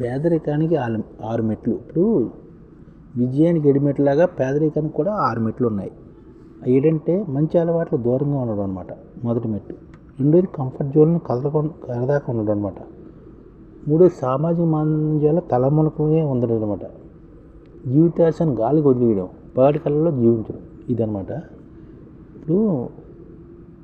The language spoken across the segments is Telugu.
పేదరికానికి ఆరు ఆరు మెట్లు. ఇప్పుడు విజయానికి ఏడు మెట్లాగా పేదరికానికి కూడా ఆరు మెట్లు ఉన్నాయి. ఏంటంటే మంచి అలవాట్లు దూరంగా ఉండడం అనమాట మొదటి మెట్టు. రెండోది కంఫర్ట్ జోన్ని కదలకుండా కదదాకా ఉండడం అనమాట మూడోది సామాజిక మాంద్యాల తలమునకమే ఉండడం అనమాట జీవితాశాన్ని గాలికి వదిలేయడం పగటి కళలో జీవించడం. ఇదనమాట ఇప్పుడు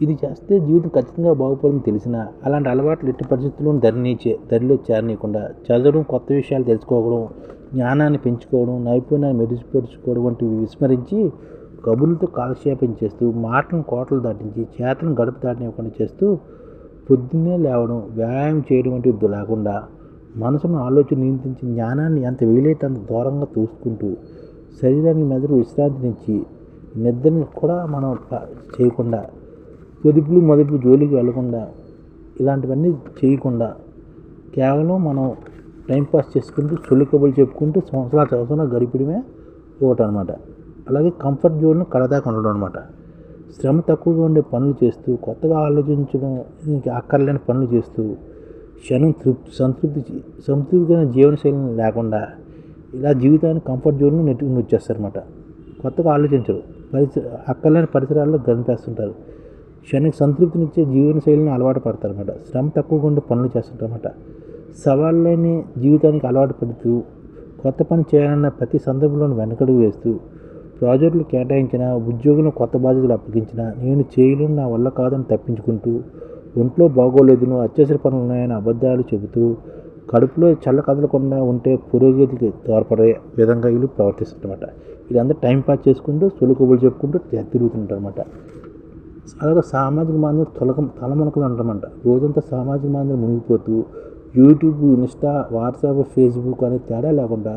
ఇది చేస్తే జీవితం ఖచ్చితంగా బాగుపడుతుంది తెలిసిన అలాంటి అలవాట్లు ఎట్టి పరిస్థితుల్లోనూ ధరణించే ధరిలో చేరనీయకుండా చదవడం కొత్త విషయాలు తెలుసుకోవడం జ్ఞానాన్ని పెంచుకోవడం నైపుణ్యాన్ని మెరుగుపరుచుకోవడం వంటివి విస్మరించి కబుర్లతో కాలక్షేపం చేస్తూ మాటలను కోటలు దాటించి చేతలను గడుపు దాటనివ్వకుండా చేస్తూ పొద్దున్నే లేవడం వ్యాయామం చేయడం వంటివి లేకుండా మనసును ఆలోచన నియంత్రించి జ్ఞానాన్ని ఎంత వీలైతే అంత దూరంగా చూసుకుంటూ శరీరానికి మెదడు విశ్రాంతినిచ్చి నిద్రని కూడా మనం చేయకుండా పొదుపులు మదుపులు జోలికి వెళ్ళకుండా ఇలాంటివన్నీ చేయకుండా కేవలం మనం టైంపాస్ చేసుకుంటూ సొల్లు కబుర్లు చెప్పుకుంటూ సంవత్సరాల సంవత్సరాలు గడిపడమే ఒకటి అనమాట అలాగే కంఫర్ట్ జోన్ను కడదాకా ఉండడం అనమాట శ్రమ తక్కువగా ఉండే పనులు చేస్తూ కొత్తగా ఆలోచించడం ఇంకా అక్కర్లేని పనులు చేస్తూ క్షణం తృప్తి సంతృప్తి సంతృప్తికరమైన జీవనశైలిని లేకుండా ఇలా జీవితాన్ని కంఫర్ట్ జోన్ను నెట్టుకుని వచ్చేస్తారన్నమాట కొత్తగా ఆలోచించరు. పరిసర అక్కర్లేని పరిసరాల్లో గనిపేస్తుంటారు క్షణిక సంతృప్తినిచ్చే జీవనశైలిని అలవాటు పడతారు అనమాట శ్రమ తక్కువగా ఉండే పనులు చేస్తుంటారన్నమాట. సవాళ్ళని జీవితానికి అలవాటు పడుతూ కొత్త పని చేయాలన్న ప్రతి సందర్భంలోనూ వెనకడుగు వేస్తూ ప్రాజెక్టులు కేటాయించిన ఉద్యోగులను కొత్త బాధ్యతలు అప్పగించిన నేను చేయలేను నా వల్ల కాదని తప్పించుకుంటూ ఒంట్లో బాగోలేదును అత్యవసర పనులు ఉన్నాయని అబద్ధాలు చెబుతూ కడుపులో చల్ల కదలకుండా ఉంటే పురోగతికి తోడ్పడే విధంగా వీళ్ళు ప్రవర్తిస్తుంటారన్నమాట. వీళ్ళందరూ టైం పాస్ చేసుకుంటూ సులుకబులు చెప్పుకుంటూ తిరుగుతుంటారన్నమాట. అలాగే సామాజిక మాధ్యమం తొలక తలమునకలు అంటామంట రోజంతా సామాజిక మాధ్యమం మునిగిపోతూ యూట్యూబ్ ఇన్స్టా వాట్సాప్ ఫేస్బుక్ అనే తేడా లేకుండా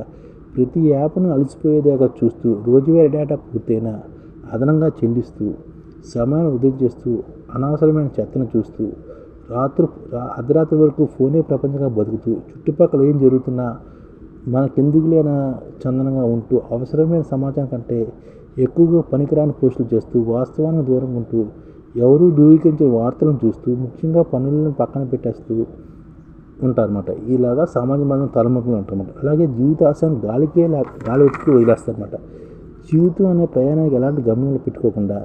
ప్రతి యాప్ను అలసిపోయేదాకా చూస్తూ రోజువారీ డేటా పూర్తయినా అదనంగా చెల్లిస్తూ సమయాన్ని వృద్ధి చేస్తూ అనవసరమైన చెత్తను చూస్తూ రాత్రి అర్ధరాత్రి వరకు ఫోనే ప్రపంచంగా బతుకుతూ చుట్టుపక్కల ఏం జరుగుతున్నా మనకెందుకు లేన చందనంగా ఉంటూ అవసరమైన సమాచారం కంటే ఎక్కువగా పనికిరాని పోస్టులు చేస్తూ వాస్తవానికి దూరంగా ఉంటూ ఎవరూ ధృవీకరించిన వార్తలను చూస్తూ ముఖ్యంగా పనులను పక్కన పెట్టేస్తూ ఉంటారన్నమాట. ఇలాగా సామాజిక మాధ్యమం తలముఖంగా ఉంటారన్నమాట. అలాగే జీవిత ఆశయాన్ని గాలికే గాలి వచ్చి వదిలేస్తారన్నమాట. జీవితం అనే ప్రయాణానికి ఎలాంటి గమ్యంలో పెట్టుకోకుండా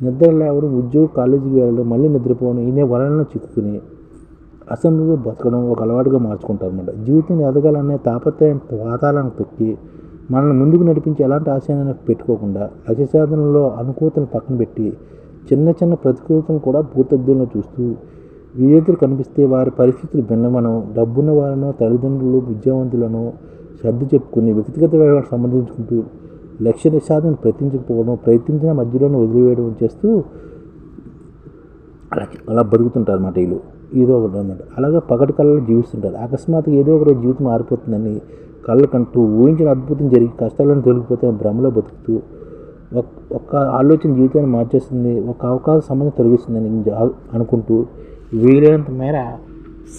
నిద్ర లేవడం ఉద్యోగం కాలేజీకి వెళ్ళడం మళ్ళీ నిద్రపోవడం ఈయన వలనలో చిక్కుకుని అసెంబ్లీలో బతకడం ఒక అలవాటుగా మార్చుకుంటారు అనమాట జీవితం ఎదగాలనే తాపత్రయం వాతావరణం తొక్కి మనల్ని ముందుకు నడిపించే ఎలాంటి ఆశయాన్ని పెట్టుకోకుండా లక్ష్య సాధనలో అనుకూతను పక్కన పెట్టి చిన్న చిన్న ప్రతికూలతను కూడా భూతద్దులను చూస్తూ విజేతలు కనిపిస్తే వారి పరిస్థితులు భిన్నమనో డబ్బున్న వారినో తల్లిదండ్రులు విద్యావంతులను సర్ది చెప్పుకుని వ్యక్తిగత వ్యవహారం సంబంధించుకుంటూ లక్ష్య నిషాదను ప్రయత్నించకపోవడం ప్రయత్నించిన మధ్యలోనే వదిలివేయడం చేస్తూ అలా అలా బతుకుతుంటారు అన్నమాట వీళ్ళు. ఏదో ఒకటి అనమాట అలాగే పగటి కళ్ళలో జీవిస్తుంటారు. అకస్మాత్తుగా ఏదో ఒక జీవితం మారిపోతుందని కళ్ళకంటూ ఊహించిన అద్భుతం జరిగి కష్టాలను తొలగిపోతే భ్రమలో బతుకుతూ ఒక్- ఒక్క ఆలోచన జీవితాన్ని మార్చేస్తుంది. ఒక అవకాశం సంబంధం తొలగిస్తుందని అనుకుంటూ వీలైనంత మేర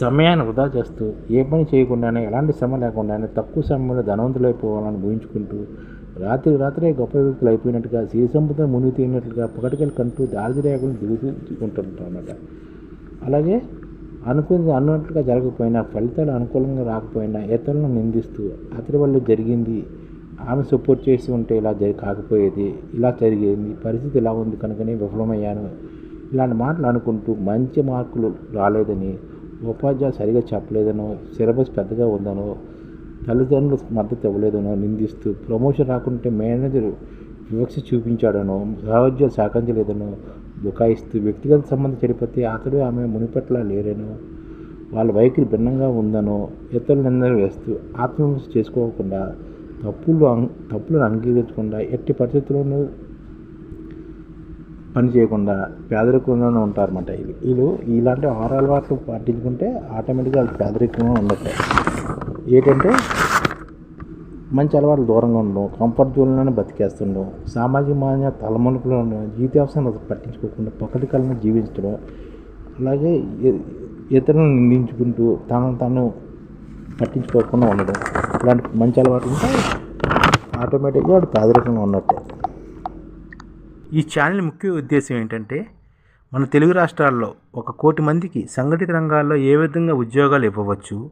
సమయాన్ని వృధా చేస్తూ ఏ పని చేయకుండానే ఎలాంటి శ్రమ లేకుండానే తక్కువ సమయంలో ధనవంతులైపోవాలని ఊహించుకుంటూ రాత్రి రాత్రే గొప్ప వ్యక్తులు అయిపోయినట్టుగా సిరి మునిగి తీరినట్లుగా పగటికలు కంటూ దారిద్ర్యాకులు దిగుతుంటారు అన్నమాట అలాగే అనుకుంది అన్నట్టుగా జరగకపోయినా ఫలితాలు అనుకూలంగా రాకపోయినా ఇతరులను నిందిస్తూ అతడి వల్ల జరిగింది ఆమె సపోర్ట్ చేసి ఉంటే ఇలా జరి కాకపోయేది ఇలా జరిగేది పరిస్థితి ఇలా ఉంది కనుకనే విఫలమయ్యాను. ఇలాంటి మాటలు అనుకుంటూ మంచి మార్కులు రాలేదని ఉపాధ్యాయులు సరిగా చెప్పలేదనో సిలబస్ పెద్దగా ఉందనో తల్లిదండ్రులు మద్దతు ఇవ్వలేదనో నిందిస్తూ ప్రమోషన్ రాకుంటే మేనేజర్ వివక్ష చూపించాడనో సహోద్యోగులు సహకరించలేదనో బుకాయిస్తూ వ్యక్తిగత సంబంధం చెడిపోతే అతడు ఆమె మునిపట్ల లేరేనో వాళ్ళ వైఖరి భిన్నంగా ఉందనో ఇతరులు నిందలు వేస్తూ ఆత్మవిమర్శ చేసుకోకుండా తప్పులు తప్పులను అంగీకరించకుండా ఎట్టి పరిస్థితుల్లోనూ పని చేయకుండా పేదరికంలోనే ఉంటారన్నమాట వీళ్ళు. వీళ్ళు ఇలాంటి ఆరు అలవాట్లు పాటించుకుంటే ఆటోమేటిక్గా వాళ్ళు పేదరికంగా ఉండట్లేదు. ఏంటంటే మంచి అలవాట్లు దూరంగా ఉండడం కంఫర్ట్ జోన్లోనే బతికేస్తుండడం సామాజిక మాన్య ఉండడం జీవితావసరం పట్టించుకోకుండా పక్కటి కలను జీవించడం అలాగే ఇతరులను నిందించుకుంటూ తనను తను పట్టించుకోకుండా ఉండడం ఇలాంటి మంచి అలవాట్లు ఉంటే ఆటోమేటిక్గా వాడు పేదరికంగా ఉన్నట్టే. ఈ ఛానల్ ముఖ్య ఉద్దేశం ఏంటంటే మన తెలుగు రాష్ట్రాల్లో ఒక కోటి మందికి సంఘటిత రంగాల్లో ఏ విధంగా ఉద్యోగాలు ఇవ్వవచ్చు